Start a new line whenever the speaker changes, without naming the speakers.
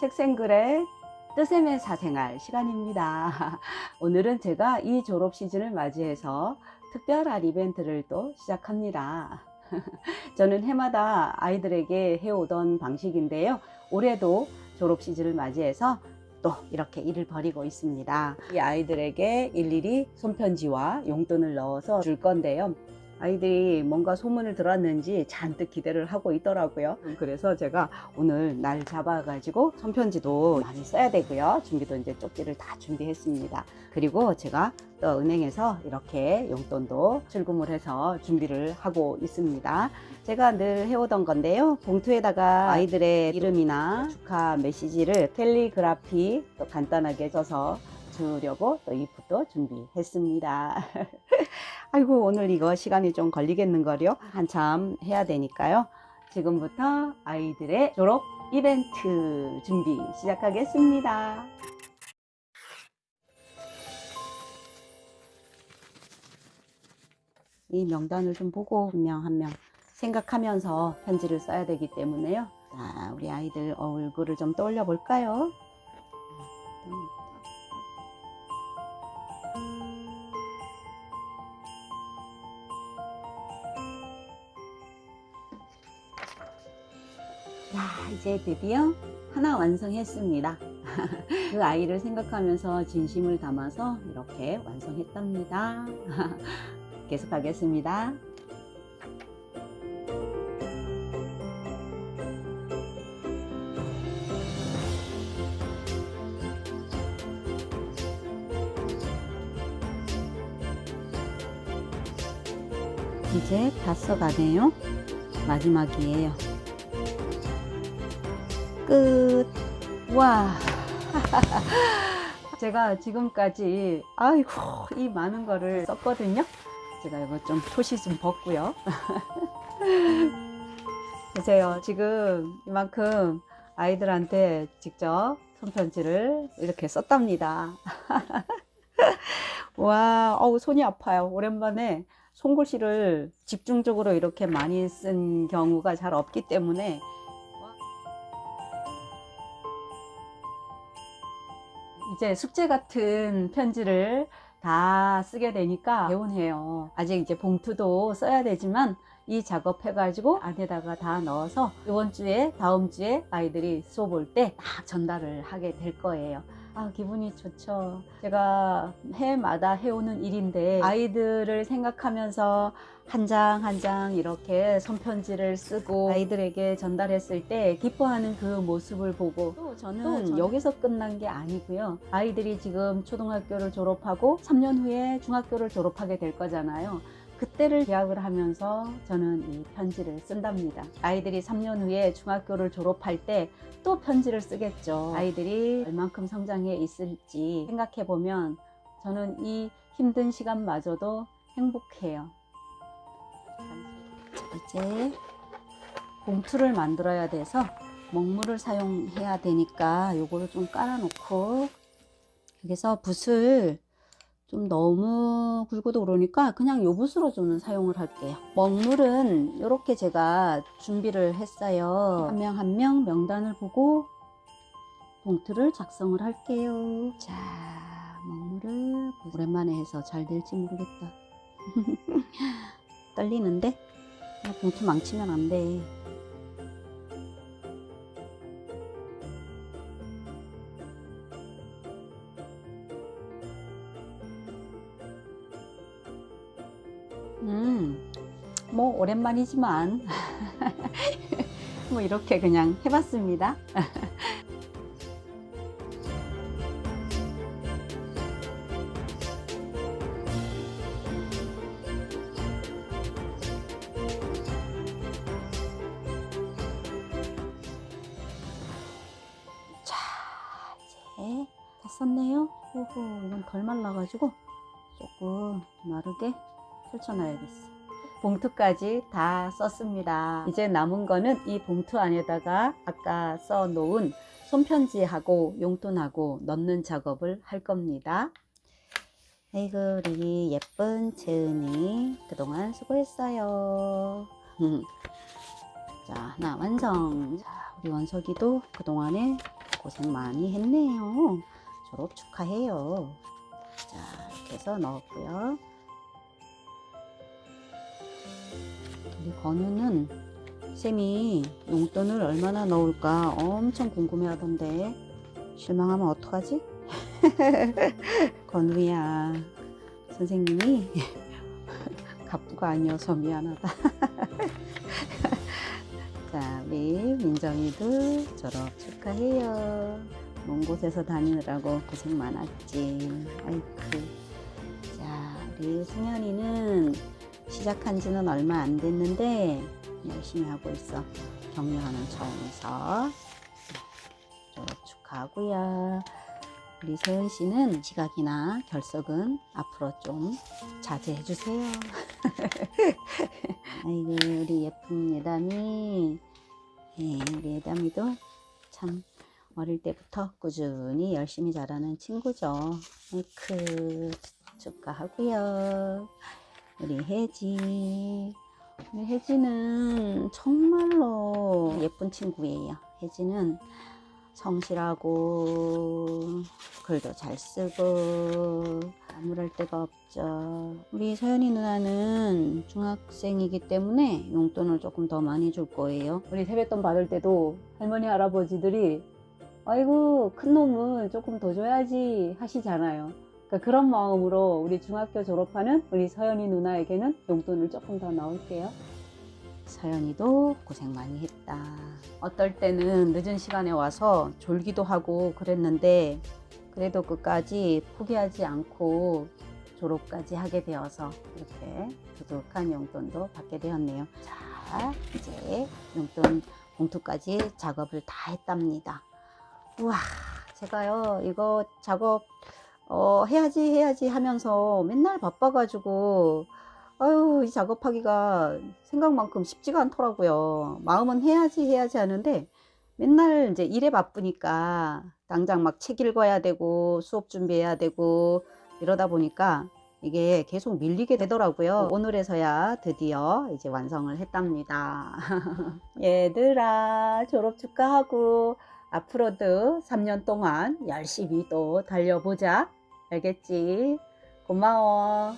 책생글의 뜨셈의 사생활 시간입니다. 오늘은 제가 이 졸업 시즌을 맞이해서 특별한 이벤트를 또 시작합니다. 저는 해마다 아이들에게 해오던 방식인데요. 올해도 졸업 시즌을 맞이해서 또 이렇게 일을 벌이고 있습니다. 이 아이들에게 일일이 손편지와 용돈을 넣어서 줄 건데요. 아이들이 뭔가 소문을 들었는지 잔뜩 기대를 하고 있더라고요. 그래서 제가 오늘 날 잡아가지고 손편지도 많이 써야 되고요. 준비도 이제 쪽지를 다 준비했습니다. 그리고 제가 또 은행에서 이렇게 용돈도 출금을 해서 준비를 하고 있습니다. 제가 늘 해오던 건데요. 봉투에다가 아이들의 이름이나 축하 메시지를 캘리그라피 또 간단하게 써서 주려고 또 이프도 준비했습니다. 아이고 오늘 이거 시간이 좀 걸리겠는걸요. 한참 해야 되니까요. 지금부터 아이들의 졸업 이벤트 준비 시작하겠습니다. 이 명단을 좀 보고 한명한 명 생각하면서 편지를 써야 되기 때문에요. 자, 우리 아이들 얼굴을 좀 떠올려 볼까요? 자, 이제 드디어 하나 완성했습니다. 그 아이를 생각하면서 진심을 담아서 이렇게 완성했답니다. 계속하겠습니다. 이제 다 써가네요. 마지막이에요. 끝. 와. 제가 지금까지 아이고 이 많은 거를 썼거든요. 제가 이거 좀 토시 좀 벗고요. 보세요. 지금 이만큼 아이들한테 직접 손편지를 이렇게 썼답니다. 와, 어우, 손이 아파요. 오랜만에 손글씨를 집중적으로 이렇게 많이 쓴 경우가 잘 없기 때문에 이제 숙제 같은 편지를 다 쓰게 되니까 개운해요. 아직 이제 봉투도 써야 되지만 이 작업 해 가지고 안에다가 다 넣어서 이번 주에 다음 주에 아이들이 수업 올 때 딱 전달을 하게 될 거예요. 아, 기분이 좋죠. 제가 해마다 해오는 일인데 아이들을 생각하면서 한장 한 장 이렇게 손편지를 쓰고 아이들에게 전달했을 때 기뻐하는 그 모습을 보고 또 저는, 또 저는 여기서 끝난 게 아니고요. 아이들이 지금 초등학교를 졸업하고 3년 후에 중학교를 졸업하게 될 거잖아요. 그때를 기약을 하면서 저는 이 편지를 쓴답니다. 아이들이 3년 후에 중학교를 졸업할 때 또 편지를 쓰겠죠. 아이들이 얼만큼 성장해 있을지 생각해 보면 저는 이 힘든 시간마저도 행복해요. 이제 봉투를 만들어야 돼서 먹물을 사용해야 되니까 요거를 좀 깔아놓고 여기서 붓을 좀 너무 굵고도 그러니까 그냥 요 붓으로 저는 사용을 할게요. 먹물은 이렇게 제가 준비를 했어요. 한 명 한 명 명단을 보고 봉투를 작성을 할게요. 자, 먹물을 오랜만에 해서 잘 될지 모르겠다. 떨리는데? 봉투 망치면 안 돼. 음, 뭐 오랜만이지만 뭐 이렇게 그냥 해봤습니다. 자, 이제 다 썼네요. 오호, 이건 덜 말라가지고 조금 마르게 펼쳐놔야겠어. 봉투까지 다 썼습니다. 이제 남은 거는 이 봉투 안에다가 아까 써 놓은 손편지하고 용돈하고 넣는 작업을 할 겁니다. 아이고 우리 예쁜 채은이 그동안 수고했어요. 자 하나 완성. 자 우리 원석이도 그동안에 고생 많이 했네요. 졸업 축하해요. 자, 이렇게 해서 넣었고요. 우리 건우는 쌤이 용돈을 얼마나 넣을까 엄청 궁금해 하던데 실망하면 어떡하지? 건우야 선생님이 갑부가 아니어서 미안하다. 자 우리 민정이도 졸업 축하해요. 먼 곳에서 다니느라고 고생 많았지. 아이쿠. 자 우리 승현이는 시작한 지는 얼마 안 됐는데 열심히 하고 있어 격려하는 차원에서 졸업 축하하고요 우리 세은 씨는 지각이나 결석은 앞으로 좀 자제해 주세요. 아이고 우리 예쁜 예담이, 예, 우리 예담이도 참 어릴 때부터 꾸준히 열심히 자라는 친구죠. 아이크 축하하고요. 우리 혜지, 우리 혜지는 정말로 예쁜 친구예요. 혜지는 성실하고 글도 잘 쓰고 아무럴 데가 없죠. 우리 서연이 누나는 중학생이기 때문에 용돈을 조금 더 많이 줄 거예요. 우리 세뱃돈 받을 때도 할머니 할아버지들이 아이고 큰 놈은 조금 더 줘야지 하시잖아요. 그러니까 그런 마음으로 우리 중학교 졸업하는 우리 서연이 누나에게는 용돈을 조금 더 넣을게요. 서연이도 고생 많이 했다. 어떨 때는 늦은 시간에 와서 졸기도 하고 그랬는데 그래도 끝까지 포기하지 않고 졸업까지 하게 되어서 이렇게 두둑한 용돈도 받게 되었네요. 자, 이제 용돈 봉투까지 작업을 다 했답니다. 우와, 제가요, 이거 작업, 어, 해야지, 해야지 하면서 맨날 바빠가지고, 아유, 이 작업하기가 생각만큼 쉽지가 않더라고요. 마음은 해야지, 해야지 하는데, 맨날 이제 일에 바쁘니까, 당장 막 책 읽어야 되고, 수업 준비해야 되고, 이러다 보니까, 이게 계속 밀리게 되더라고요. 오늘에서야 드디어 이제 완성을 했답니다. 얘들아, 졸업 축하하고, 앞으로도 3년 동안 열심히 또 달려보자. 알겠지? 고마워.